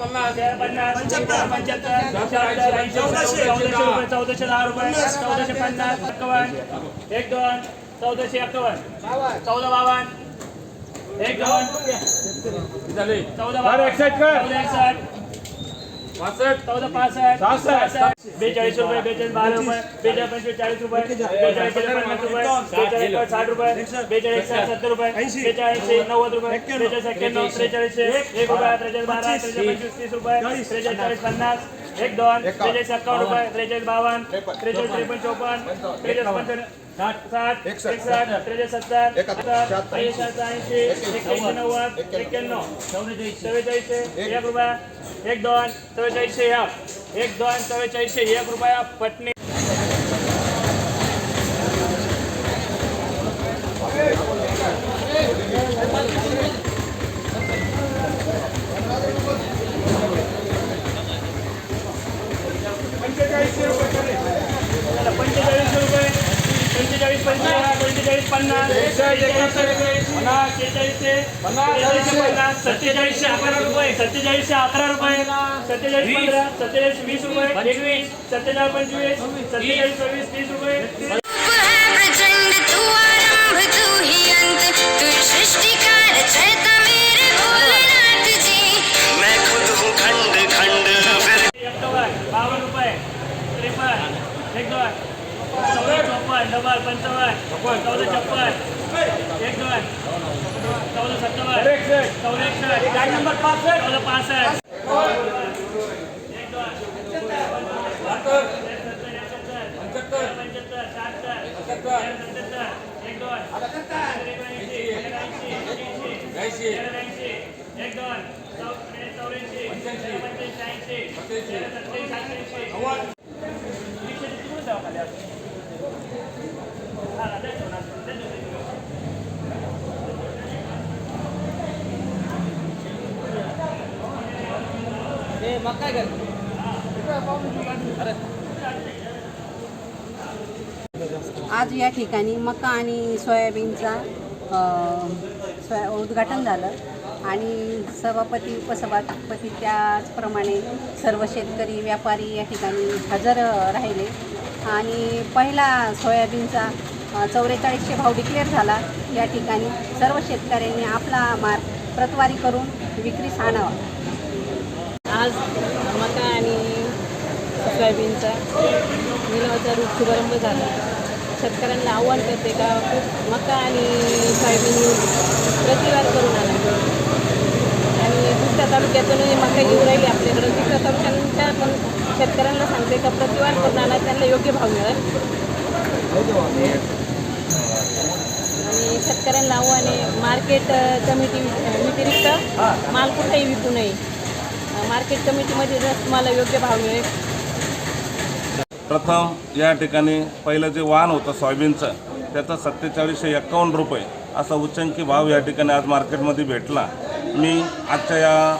पन्नास. ऐंशी चौदाशे रुपये चौदाशे दहा रुपये चौदाशे पन्नास एक्कावन्न एक दोन चौदाशे एक्कावन्न चौदा बावन्न. एक दोन. चौदा बरं, कर. चौदा एकसष्ट. पासष्ट चौदा पासष्ट बेचाळीस रुपये बेचाळीस बारा रुपये. बेचाळीस पंचवीस चाळीस रुपये बेचाळीस पन्नास रुपये. बेचाळीस साठ. रुपये. बेचाळीस सत्तर रुपये. बेचाळीस नव्वद रुपये. बेचाळीस एक्क्याण्णव त्रेचाळीस एक. रुपया त्रेचाळीस बारा त्रेचाळीस पंचवीस तीस रुपये. त्रेचाळीस चाळीस पन्नास. एक दोन त्रेचाळीस एक्कावन्न रुपये त्रेचाळीस बावन्न त्रेचाळीस त्रेपन्न चौपन्न त्रेचाळीस पंचावन्न साठ साठ एकसष्ट त्रेचाळीस सत्तर सत्तर ऐंशी ऐंशी एक्क्याऐंशी नव्वद एक्क्याण्णव चव्वेचाळीस चव्वेचाळीसशे एक रुपया एक दोन चव्वेचाळीसशे एक एक दोन चव्वेचाळीसशे एक रुपया पटणी पंचेचाळीस पंचेचाळीस पन्नास पन्नास शेहेचाळीसशे पन्नास सत्तेचाळीसशे अकरा रुपये सत्तेचाळीसशे अकरा रुपये सत्तेचाळीस पंधरा सत्तेचाळीस वीस रुपये एकवीस सत्तेचाळीस पंचवीस सत्तेचाळीस चोवीस तीस रुपये पंचावन्न चौदा छप्पन एक दोन चौदा सत्तावन्न चौदा एकसष्ट गाडी नंबर पासष्ट चौदा पासष्ट एक दोन पंच्याहत्तर पंच्याहत्तर पंच्याहत्तर शहात्तर सत्याहत्तर एक दोन ऐंशी ऐंशी ऐंशी ऐंशी एक दोन चौ- चौऱ्याऐंशी पंच्याऐंशी. पंच्याऐंशी ऐंशी सत्याऐंशी. सत्याऐंशी अठ्ठ्याऐंशी नव्वद एकशे तिकडून जाऊ खाली आपण. हा, हा, द्या ठेवून, द्या ठेवून. आज या ठिकाणी मका आणि सोयाबीनचा सोया उद्घाटन झालं आणि सभापती उपसभापती त्याचप्रमाणे सर्व शेतकरी व्यापारी या ठिकाणी हजर राहिले. आणि पहिला सोयाबीनचा चौवेचाळीसशे भाव डिक्लेअर झाला या ठिकाणी. सर्व शेतकऱ्यांनी आपला माल प्रतवारी करून विक्रीस आणावा आज मका आणि सोयाबीनचा निलावाचा रूप शुभारंभ झाला. शेतकऱ्यांना आव्हान करते का? खूप मका आणि सोयाबीन प्रतिवाद करून आला. आणि दुसऱ्या तालुक्यातूनही मका येऊ राहिली आपल्याकडं. दुसऱ्या तालुक्यांच्या पण शेतकऱ्यांना सांगते का प्रतिवाद करून आला त्यांना योग्य भाव मिळेल. आणि शेतकऱ्यांना आव्हाने मार्केट कमिटी व्यतिरिक्त माल कुठेही विकू नये. मार्केट कमिटीमध्ये जर तुम्हाला योग्य भाव मिळेल. प्रथम या ठिकाणी पहिलं जे वाहन होतं सोयाबीनचं त्याचा सत्तेचाळीसशे एक्कावन्न रुपये असा उच्चांकी भाव या ठिकाणी आज मार्केटमध्ये भेटला. मी आजच्या या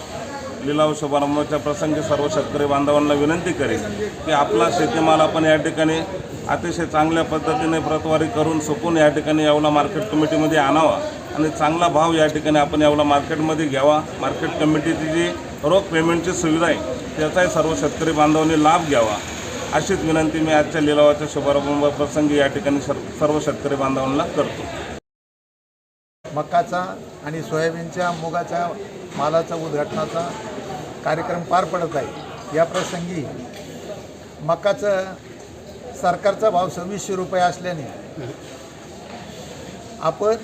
लिलाव शुभारंभाच्या प्रसंगी सर्व शेतकरी बांधवांना विनंती करेन की आपला शेतीमाल आपण या ठिकाणी अतिशय चांगल्या पद्धतीने प्रतवारी करून सुकून या ठिकाणी यावला मार्केट कमिटीमध्ये आणावा. आणि चांगला भाव या ठिकाणी आपण यावला मार्केटमध्ये घ्यावा. मार्केट कमिटीची जी रोख पेमेंटची सुविधा आहे त्याचाही सर्व शेतकरी बांधवांनी लाभ घ्यावा. अशीच विनंती मी आजच्या लिलावाच्या शुभारंभ प्रसंगी या ठिकाणी सर्व शेतकरी बांधवांना करतो. मकाचा आणि सोयाबीनच्या मुगाच्या मालाचा उद्घाटनाचा कार्यक्रम पार पडत आहे. या प्रसंगी मकाचं सरकारचा भाव सव्वीसशे रुपये असल्याने आपण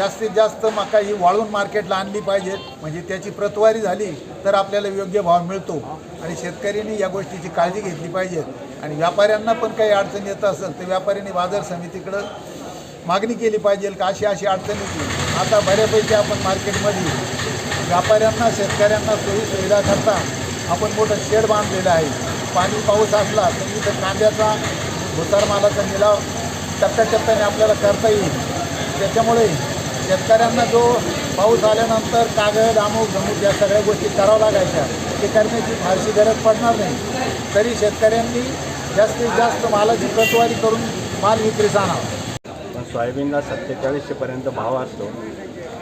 जास्तीत जास्त मका ही वाळून मार्केटला आणली पाहिजे. म्हणजे त्याची प्रतवारी झाली तर आपल्याला योग्य भाव मिळतो. आणि शेतकऱ्यांनी या गोष्टीची काळजी घेतली पाहिजे. आणि व्यापाऱ्यांना पण काही अडचण येत असेल तर व्यापाऱ्यांनी बाजार समितीकडं मागणी केली पाहिजे का अशी अशी अडचण येते. आता बऱ्यापैकी आपण मार्केटमध्ये व्यापाऱ्यांना शेतकऱ्यांना सोयी सुविधा करता आपण मोठं शेड बांधलेलं आहे. पाणी पाऊस असला तर इथं कांद्याचा भुसारमालाचा निलाव टप्प्याटप्प्याने आपल्याला करता येईल. त्याच्यामुळे शेतकऱ्यांना जो पाऊस आल्यानंतर कागद अमुक जमूक या सगळ्या गोष्टी कराव्या लागायच्या ते करण्याची फारशी गरज पडणार नाही. तरी शेतकऱ्यांनी जास्तीत जास्त मालाची प्रतवारी करून माल विक्रीस आणावा. पण सोयाबीनला सत्तेचाळीसशेपर्यंत भाव असतो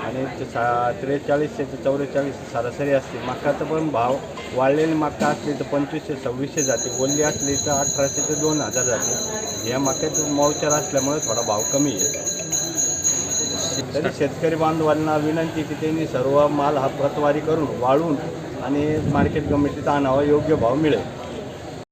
आणि ते सा त्रेचाळीसशे ते चौवेचाळीस सरासरी असते. मकाचा पण भाव वाढलेली मका असली तर पंचवीसशे सव्वीसशे जाते. ओल्ली असली तर अठराशे ते दोन हजार जाते. या मक्यात मौचार असल्यामुळे थोडा भाव कमी आहे. तरी शेतकरी बांधवांना विनंती की त्यांनी सर्व माल हा प्रतवारी करून वाळून आणि मार्केट कमिटीत आणावा योग्य भाव मिळेल.